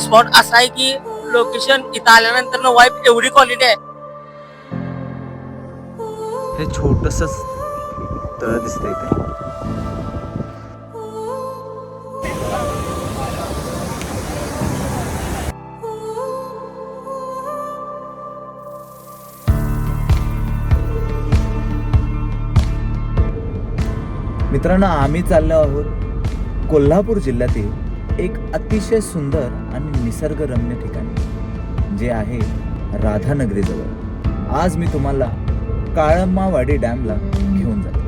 Spot असा आहे की लोकेशन इथं आल्यानंतर वाईफ एवढी क्वालिटी आहे. हे छोटस तळ दिसत इथे. मित्रांनो आम्ही चाललो आहोत कोल्हापूर जिल्ह्यातील एक अतिशय सुंदर आणि निसर्गरम्य ठिकाण जे आहे राधानगरीजवळ. आज मी तुम्हाला काळम्मावाडी डॅमला घेऊन जातो.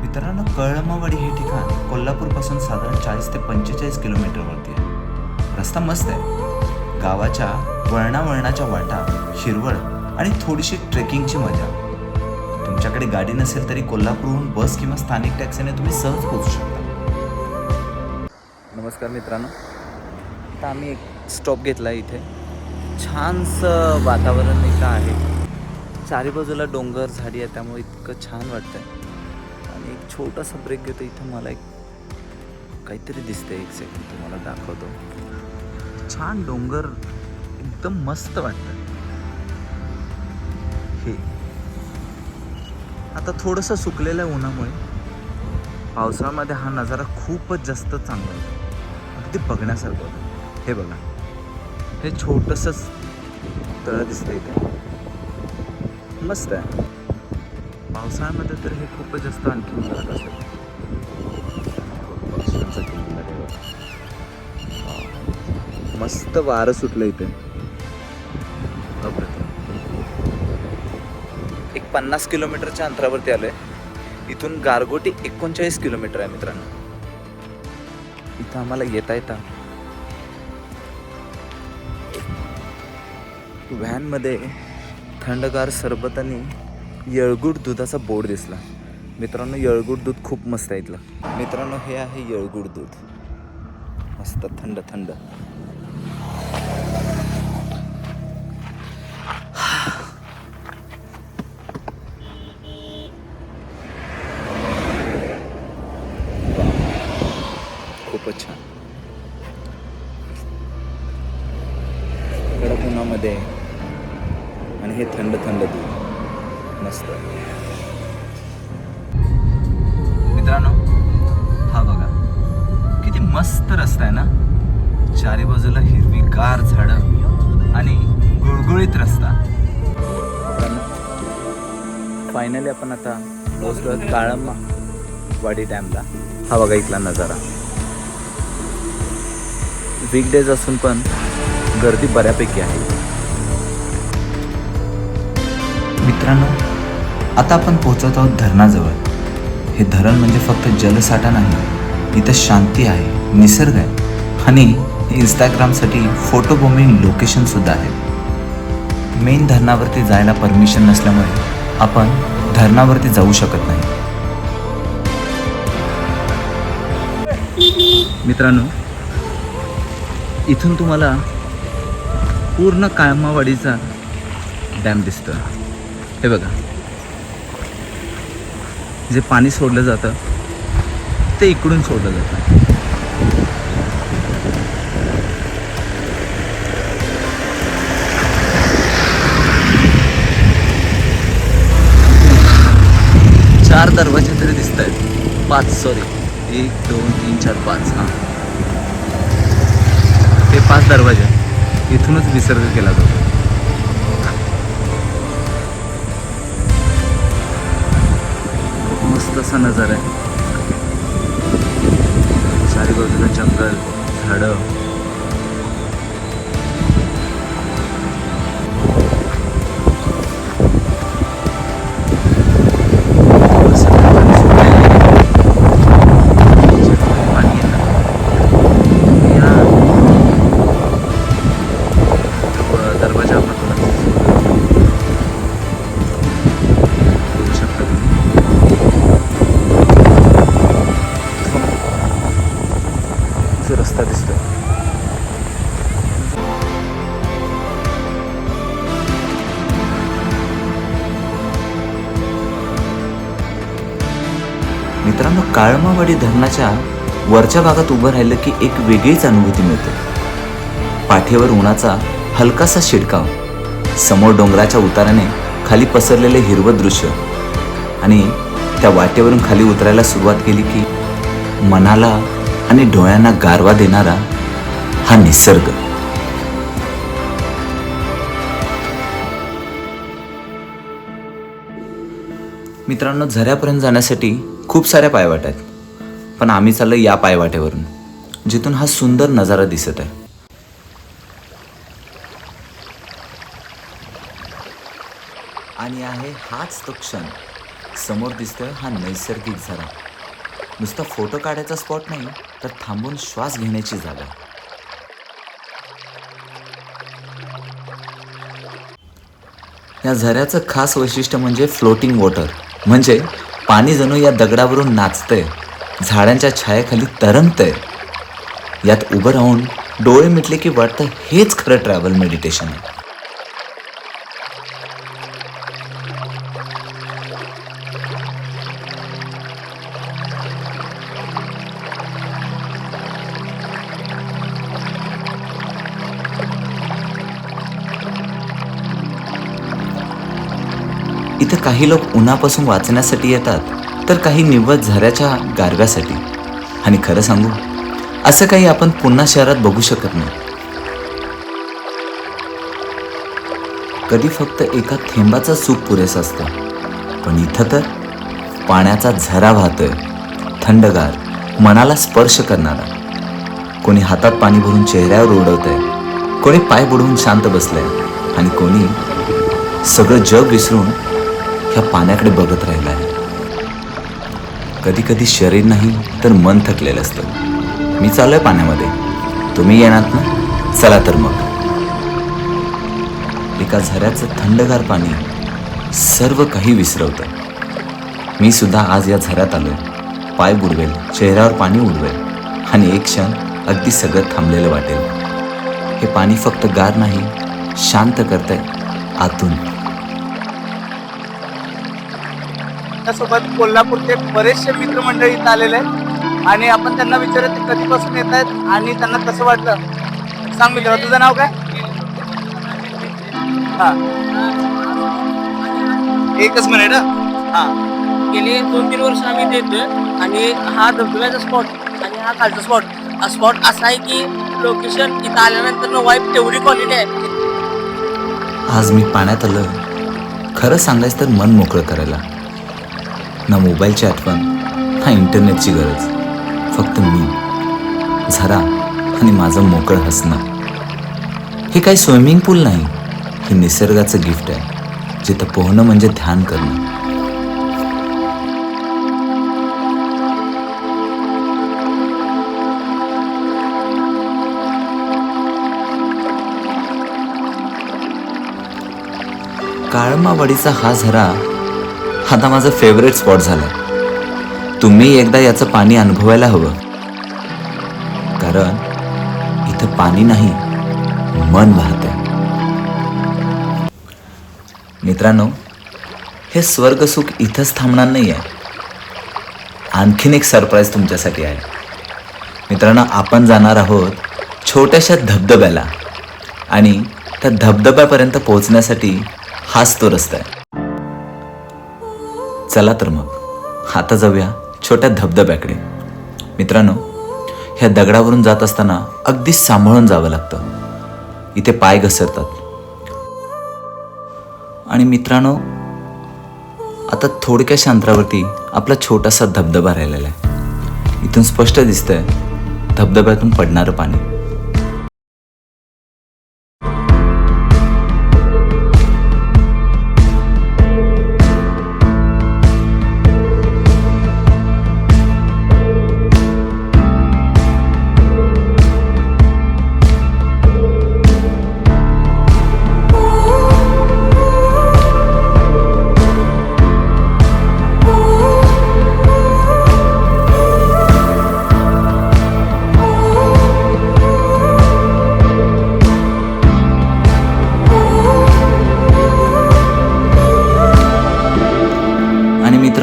मित्रांनो कळमावाडी हे ठिकाण कोल्हापूरपासून साधारण चाळीस ते पंचेचाळीस किलोमीटरवरती आहे. रस्ता मस्त आहे. गावाच्या वळणावळणाच्या वाटा शिरवळ आणि थोडीशी ट्रेकिंगची मजा. तुमच्याकडे गाडी नसेल तरी कोल्हापूरहून बस किंवा स्थानिक टॅक्सीने तुम्ही सहज पोहोचू शकता. नमस्कार मित्रांनो. आता आम्ही एक स्टॉप घेतला इथे. छानसं वातावरण इथं आहे. चारी बाजूला डोंगर झाडी आहे त्यामुळे इतकं छान वाटतंय. आणि एक छोटासा ब्रेक घेतो इथं मला एक काहीतरी दिसतंय एक सेकंड तुम्हाला दाखवतो. छान डोंगर एकदम मस्त वाटतं हे. आता थोडंसं सुकलेलं आहे उन्हामुळे पावसाळ्यामध्ये हा नजारा खूपच जास्त चांगला होता. अगदी बघण्यासारखं हे बघा. हे छोटंसंच तळ दिसतं इथे. मस्त आहे. पावसाळ्यामध्ये तर हे खूपच जास्त आणखी मिळत असेल मस्त वारं सुटलं इथे. एक पन्नास किलोमीटरच्या अंतरावरती आलोय. इथून गारगोटी एकोणचाळीस किलोमीटर आहे मित्रांनो. इथं आम्हाला येता येता व्हॅनमध्ये थंडगार सरबत आणि येळगुड दुधाचा बोर्ड दिसला. मित्रांनो येळगुड दूध खूप मस्त आहे इथलं. मित्रांनो हे आहे येळगुड दूध. मस्त थंड थंड. खूपच छान. कडक उन्हामध्ये हे थंड थंड दूध. मस्त. मित्रांनो हा बघा. किती मस्त रस्ता आहे ना? चारी बाजूला हिरवीगार झाडं आणि गुळगुळीत रस्ता. फायनली आपण आता पोहोचलो काळंबा वाडी डॅमला. हा बघा इथला नजारा. वीकडेज असून पण गर्दी बऱ्यापैकी आहे. मित्रांनो आता आपण पोहोचत आहोत धरणाजवळ. हे धरण म्हणजे फक्त जलसाठा नाही इथं शांती आहे निसर्ग आहे. आणि इंस्टाग्रामसाठी फोटो बॉम्बिंग लोकेशनसुद्धा आहे. मेन धरणावरती जायला परमिशन नसल्यामुळे आपण धरणावरती जाऊ शकत नाही. मित्रांनो इथून तुम्हाला पूर्ण काळमावाडीचा डॅम दिसतो हे बघा. जे पाणी सोडलं जातं ते इकडून सोडलं जातं. चार दरवाजे तरी दिसत आहेत पाच सॉरी एक दोन तीन चार पाच हां. ते पाच दरवाजे. इथूनच विसर्ग केला जातो. मस्त असा नजारा आहे. चारी बाजूला जंगल झाडं. मित्रांनो धरणाच्या वरच्या भागात उभं राहिलं की एक वेगळीच अनुभूती मिळते. पाठीवर उन्हाचा हलकासा शिडकाव समोर डोंगराच्या उताराने खाली पसरलेले हिरवं दृश्य आणि त्या वाटेवरून खाली उतरायला सुरुवात केली की मनाला आणि डोळ्यांना गारवा देणारा हा निसर्ग. मित्रांनो झऱ्यापर्यंत जाण्यासाठी खूप साऱ्या पायवाट आहेत. पण आम्ही चाललो या पायवाटेवरून जिथून हा सुंदर नजारा दिसत आहे. आणि आहे हाच तो क्षण. समोर दिसतोय हा नैसर्गिक झरा. नुसता फोटो काढायचा स्पॉट नाही तर थांबून श्वास घेण्याची जागा. या झऱ्याचं खास वैशिष्ट्य म्हणजे फ्लोटिंग वॉटर म्हणजे पाणी जणू या दगडावरून नाचतंय. झाडांच्या छायाखाली तरंगतंय. यात उभं राहून डोळे मिटले की वाटतं हेच खरं ट्रॅव्हल मेडिटेशन आहे. इथं काही लोक उन्हापासून वाचण्यासाठी येतात. तर काही निव्वळ झऱ्याच्या गारव्यासाठी. आणि खरं सांगू असं काही आपण पुन्हा शहरात बघू शकत नाही. कधी फक्त एका थेंबाचा सूप पुरेसं असतं पण इथं तर पाण्याचा झरा वाहतोय थंडगार मनाला स्पर्श करणारा. कोणी हातात पाणी भरून चेहऱ्यावर उडवतंय कोणी पाय बुडवून शांत बसलंय आणि कोणी सगळं जग विसरून ह्या पाण्याकडे बघत राहिलं आहे कधी कधी शरीर नाही तर मन थकलेलं असतं. मी चाललोय पाण्यामध्ये. तुम्ही येणार ना? चला तर मग. एका झऱ्याचं थंडगार पाणी सर्व काही विसरवतं. मी सुद्धा आज या झऱ्यात आलोय. पाय बुडवेल चेहऱ्यावर पाणी उडवेल. आणि एक क्षण अगदी सगळं थांबलेलं वाटेल. हे पाणी फक्त गार नाही शांत करतंय आतून. त्यासोबत कोल्हापूरचे बरेचसे मित्रमंडळी इथं आलेले आहेत. आणि आपण त्यांना विचारत ते कधीपासून येत आहेत आणि त्यांना कसं वाटलं? सांग मित्र तुझं नाव काय? हा. एकच मिनिट हा. गेली दोन तीन वर्ष आम्ही देतोय आणि हा धबधब्याचा स्पॉट आणि हा खालचा स्पॉट हा स्पॉट असा आहे की लोकेशन इथं आल्यानंतर वाईफ एवढी क्वालिटी आहे. आज मी पाण्यात आलं खरं सांगायचं तर मन मोकळं करायला. ना मोबाईलची आठवण ना इंटरनेटची गरज. फक्त मी झरा आणि माझं मोकळं हसणं. हे काही स्विमिंग पूल नाही हे निसर्गाचं गिफ्ट आहे जिथं पोहणं म्हणजे ध्यान करणं. काळमावाडीचा हा झरा आता माझं फेवरेट स्पॉट झालं. तुम्ही एकदा याचं पाणी अनुभवायला हवं. कारण इथं पाणी नाही मन वाहतंय. मित्रांनो हे स्वर्गसुख इथंच थांबणार नाही आहे आणखीन एक सरप्राईज तुमच्यासाठी आहे. मित्रांनो आपण जाणार आहोत छोट्याशा धबधब्याला. आणि त्या धबधब्यापर्यंत पोहोचण्यासाठी हाच तो रस्ता आहे. चला तर मग. आता जाऊया छोट्या धबधब्याकडे. मित्रांनो ह्या दगडावरून जात असताना अगदी सांभाळून जावं लागतं. इथे पाय घसरतात. आणि मित्रांनो आता थोडक्या अंतरावरती आपला छोटासा धबधबा राहिलेला आहे. इथून स्पष्ट दिसतंय धबधब्यातून पडणारं पाणी.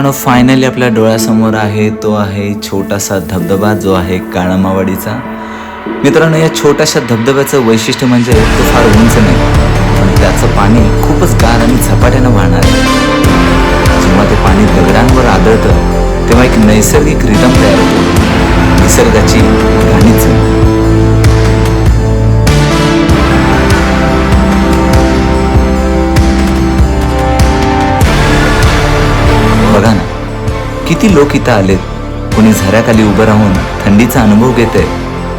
मित्रांनो फायनली आपल्या डोळ्यासमोर आहे तो आहे छोटासा धबधबा जो आहे काळामावाडीचा. मित्रांनो या छोट्याशा धबधब्याचं वैशिष्ट्य म्हणजे तो फार उंच नाही पण त्याचं पाणी खूपच गार आणि झपाट्यानं वाहणार आहे. जेव्हा ते पाणी दगडांवर आदळतं तेव्हा एक नैसर्गिक रिदम तयार होतो. निसर्गाची गाणीच किती लोक इथं आलेत? कोणी झऱ्याखाली उभं राहून थंडीचा अनुभव घेते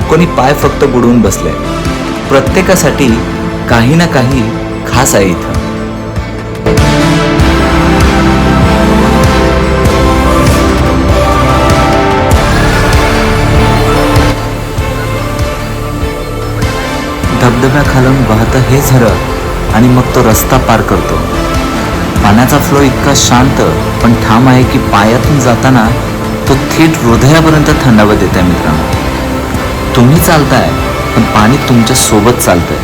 कोणी पाय फक्त बुडवून बसले प्रत्येकासाठी काही ना काही खास आहे इथं. धबधब्याखालून वाहतं हे झरं आणि मग तो रस्ता पार करतो. पाण्याचा फ्लो इतका शांत पण ठाम आहे की पायातून जाताना तो थेट हृदयापर्यंत थंडावा देत आहे मित्रांनो. तुम्ही चालताय पण पाणी तुमच्यासोबत चालतंय.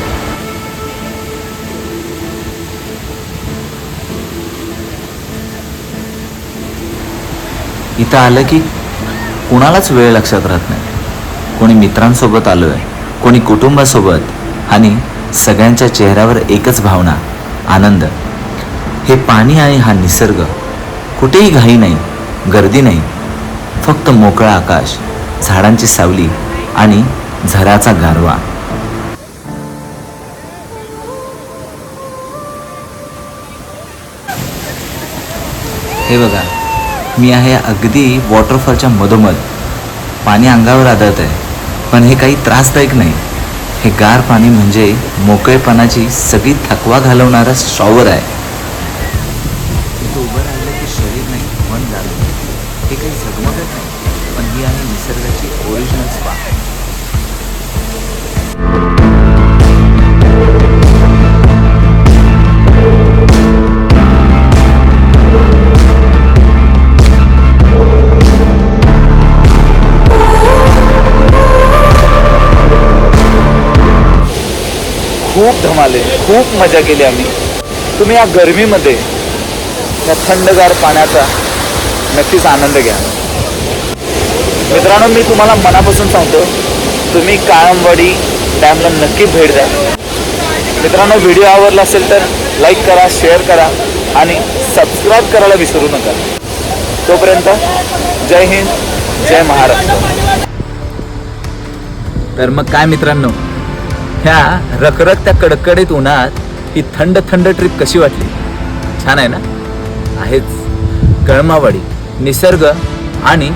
इथं आलं की कुणालाच वेळ लक्षात राहत नाही. कोणी मित्रांसोबत आलोय कोणी कुटुंबासोबत आणि सगळ्यांच्या चेहऱ्यावर एकच भावना आनंद. हे पाणी आणि हा निसर्ग. कुठेही घाई नाही गर्दी नाही. फक्त मोकळा आकाश झाडांची सावली आणि झराचा गारवा. हे बघा मी आहे अगदी वॉटरफॉलच्या मधोमध. पाणी अंगावर आदळत आहे पण हे काही त्रासदायक नाही. हे गार पाणी म्हणजे मोकळेपणाची सगळी थकवा घालवणारा शॉवर आहे. मन लागलं हे काही झगमगत नाही पण ही आहे निसर्गाची ओरिजिनल स्पा खूप धमाले खूप मजा केली आम्ही. तुम्ही या गरमीमध्ये या थंडगार पाण्याचा नक्कीच आनंद घ्या. मित्रांनो मी तुम्हाला मनापासून सांगतो तुम्ही काळंबवाडी डॅमला नक्की भेट द्या. मित्रांनो व्हिडिओ आवडला असेल तर लाईक करा शेअर करा आणि सबस्क्राईब करायला विसरू नका. तोपर्यंत जय हिंद जय महाराष्ट्र. तर मग काय मित्रांनो ह्या रखरखत्या कडकडीत उन्हात ही थंड थंड ट्रिप कशी वाटली? छान आहे ना? आहेच. कळमावाडी. निसर्ग आणि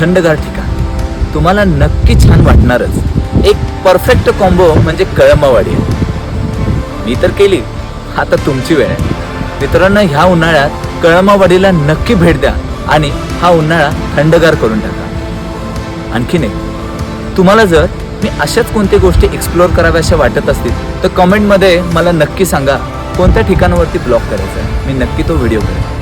थंडगार ठिकाण. तुम्हाला नक्की छान वाटणारच. एक परफेक्ट कॉम्बो म्हणजे कळंबावाडी आहे. मी तर केली. आता तुमची वेळ आहे. मित्रांनो ह्या उन्हाळ्यात कळंबावाडीला नक्की भेट द्या आणि हा उन्हाळा थंडगार करून टाका. आणखीन एक तुम्हाला जर मी अशाच कोणत्या गोष्टी एक्सप्लोअर कराव्याशा वाटत असतील तर कमेंटमध्ये मला नक्की सांगा कोणत्या ठिकाणावरती ब्लॉग करायचा आहे मी नक्की तो व्हिडिओ करेन.